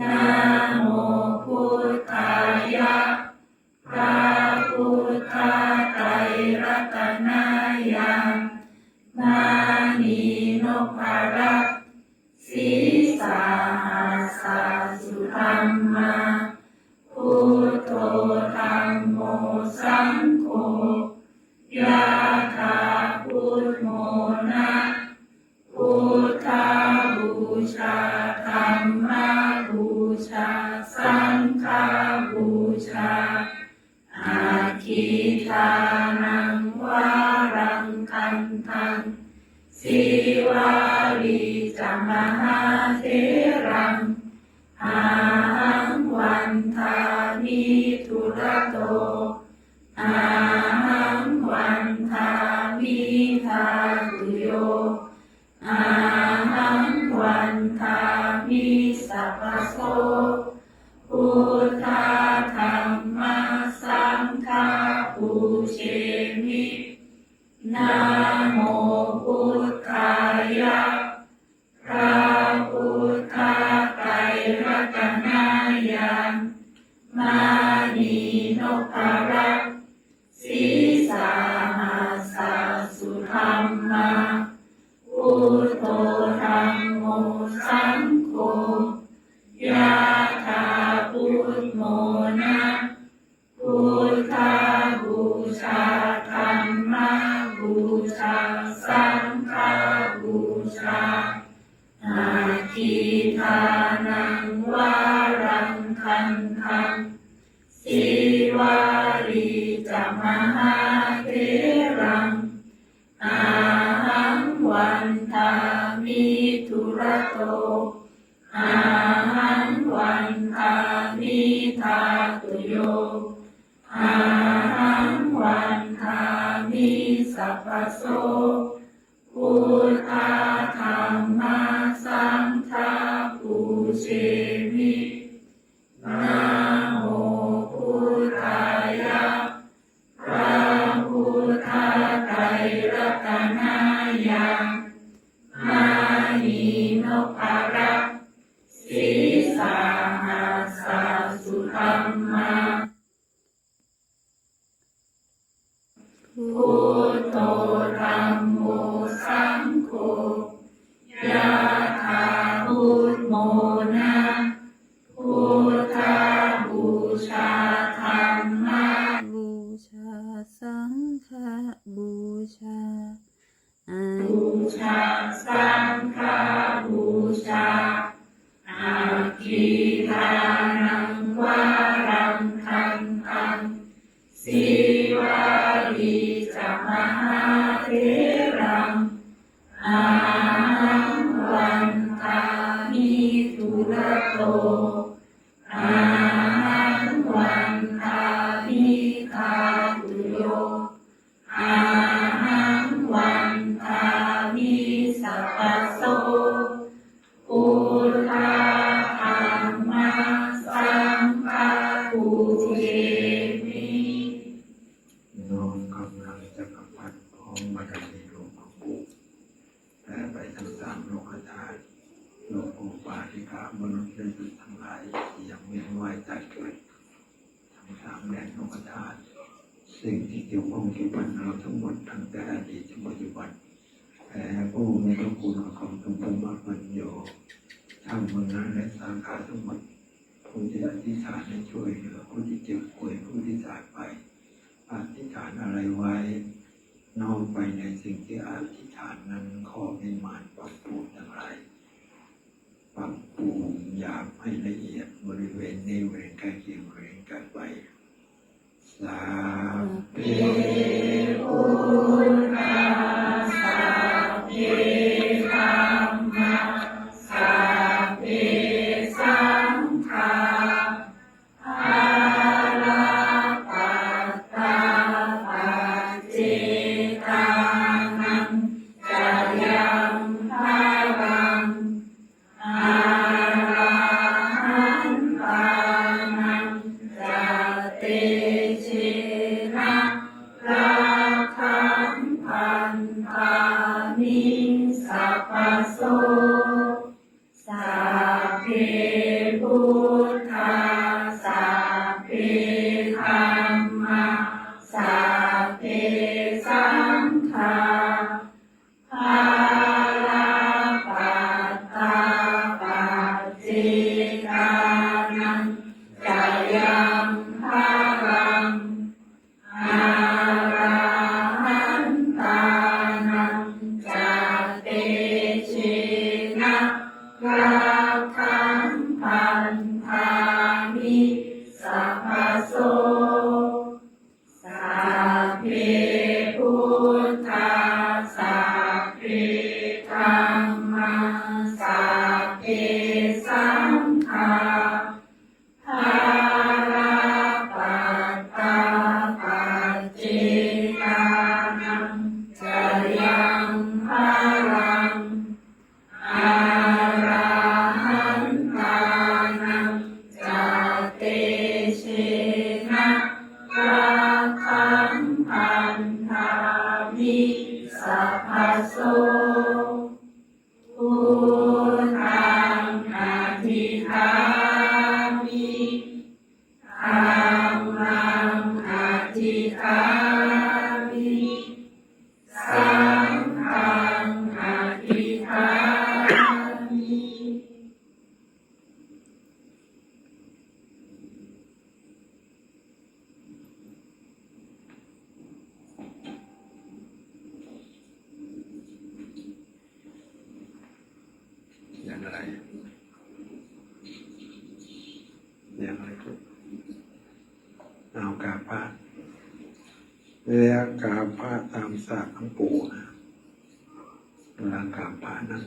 นะ นทังสิวาลีจามหาเทรังอาหังวันทามิทุระโตอาหังวันทามิทาตุโยอาหังวันทามิสัพพโสพุทธาธรรมสังฆาปูเช นีนพรัตน์สีสาหาสาสุธรรมาพุทโธธรรมโมสังโฆยะถาพุทโมนะพุทธาบูชาธรรมบูชาสังฆบูชาอาทิทานังวารังคันทัง ระโตอาหังวันทามิทาตุโยอาหังวันทามิสัพพโส พุทโธธรรมโมสังโฆยะถาพุทโมนะพุทธาบูชาธรรมบูชาสังฆบูชาอาบูชาสังฆ ร ลกุปาทิกามนุษย์และจิตทั้งหลายยังเวียนว่ายตายเกิดทั้งสามแดนโลกธาตุสิ่งที่เกี่ยวข้องเกี่ยวกับเราทั้งหมดทั้งแต่อดีตถึงปัจจุบันแผ่ผู้มีพระคุณของทุกคนมากมันโยทั้งเมืองนั้นและสาขาทั้งหมดผู้ที่อธิษฐานให้ช่วยเหลือผู้ที่เจ็บป่วยผู้ที่จากไปอธิษฐานอะไรไว้ นอมไปในสิ่งที่อธิษฐานนั้นขอให้มานปรับปรุงอย่างไร ปรับปรุงอยากให้ละเอียดบริเวณนี้เวณใกล้เคียงเวรกันไปสาธุ Amen. Amen. และกาบพระตามศาสตร์ทั้งปวงนะกราบพระนั่ง